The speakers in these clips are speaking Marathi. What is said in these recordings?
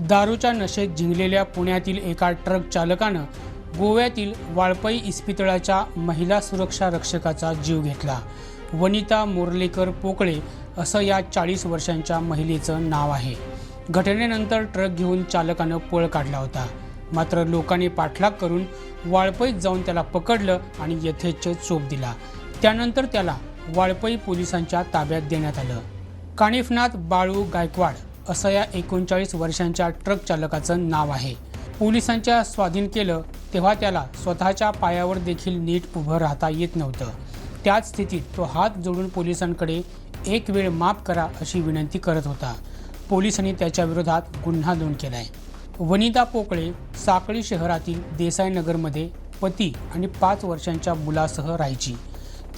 दारूच्या नशेत झिंगलेल्या पुण्यातील एका ट्रक चालकानं गोव्यातील वाळपई इस्पितळाच्या महिला सुरक्षा रक्षकाचा जीव घेतला. वनिता मोर्लेकर पोकळे असं या चाळीस वर्षांच्या महिलेचं नाव आहे. घटनेनंतर ट्रक घेऊन चालकानं पळ काढला होता. मात्र लोकांनी पाठलाग करून वाळपईत जाऊन त्याला पकडलं आणि यथेच्छ चोप दिला. त्यानंतर त्याला वाळपई पोलिसांच्या ताब्यात देण्यात आलं. कानिफनाथ बाळू गायकवाड असं या एकोणचाळीस वर्षांच्या ट्रक चालकाचं नाव आहे. पोलिसांच्या स्वाधीन केलं तेव्हा त्याला स्वतःच्या पायावर देखील नीट उभं राहता येत नव्हतं. त्याच स्थितीत तो हात जोडून पोलिसांकडे एक वेळ माफ करा अशी विनंती करत होता. पोलिसांनी त्याच्या विरोधात गुन्हा नोंद आहे वनिता पोकळे साकळी शहरातील देसाईनगरमध्ये पती आणि पाच वर्षांच्या मुलासह राहायची.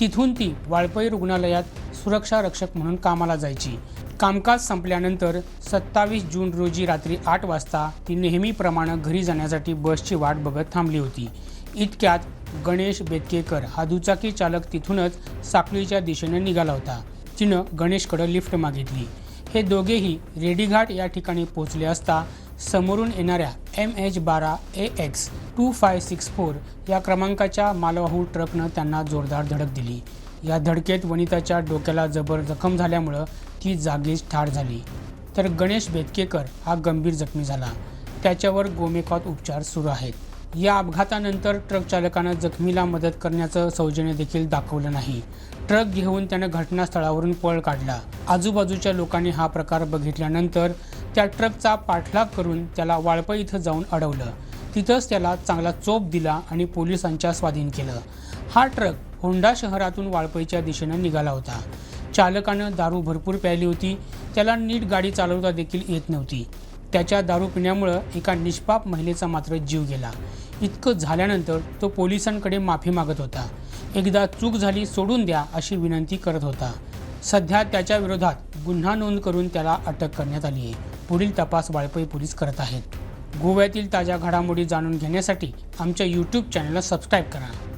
तिथून ती वाळपई रुग्णालयात सुरक्षा रक्षक म्हणून कामाला जायची. कामकाज संपल्यानंतर सत्तावीस जून रोजी रात्री आठ वाजता ती नेहमीप्रमाणे घरी जाण्यासाठी बसची वाट बघत थांबली होती. इतक्यात गणेश बेतकेकर हा दुचाकी चालक तिथूनच साखळीच्या दिशेने निघाला होता. तिनं गणेशकडं लिफ्ट मागितली. हे दोघेही रेडीघाट या ठिकाणी पोहोचले असता समोरून येणाऱ्या एम एच बारा A X two five six four या क्रमांकाच्या मालवाहू ट्रकनं त्यांना जोरदार धडक दिली. या धडकेत वनिताच्या डोक्याला जबर जखम झाल्यामुळं ती जागीच ठार झाली. तर गणेश बेतकेकर हा गंभीर जखमी झाला. त्याच्यावर गोमेकात उपचार सुरू आहेत. या अपघातानंतर ट्रक चालकानं जखमीला मदत करण्याचं सौजन्य देखील दाखवलं नाही. ट्रक घेऊन त्यानं घटनास्थळावरून पळ काढला. आजूबाजूच्या लोकांनी हा प्रकार बघितल्यानंतर त्या ट्रकचा पाठलाग करून त्याला वाळपई इथं जाऊन अडवलं. तिथंच त्याला चांगला चोप दिला आणि पोलिसांच्या स्वाधीन केलं. हा ट्रक होंडा शहरातून वाळपईच्या दिशेनं निघाला होता. चालकानं दारू भरपूर प्यायली होती. त्याला नीट गाडी चालवता देखील येत नव्हती. त्याच्या दारू पिण्यामुळं एका निष्पाप महिलेचा मात्र जीव गेला. इतकं झाल्यानंतर तो पोलिसांकडे माफी मागत होता. एकदा चूक झाली सोडून द्या अशी विनंती करत होता. सध्या त्याच्या विरोधात गुन्हा नोंद करून त्याला अटक करण्यात आली आहे. पुढील तपास वाळपई पोलीस करत आहेत. गोव्यातील ताज्या घडामोडी जाणून घेण्यासाठी आमच्या यूट्यूब चॅनलला सबस्क्राईब करा.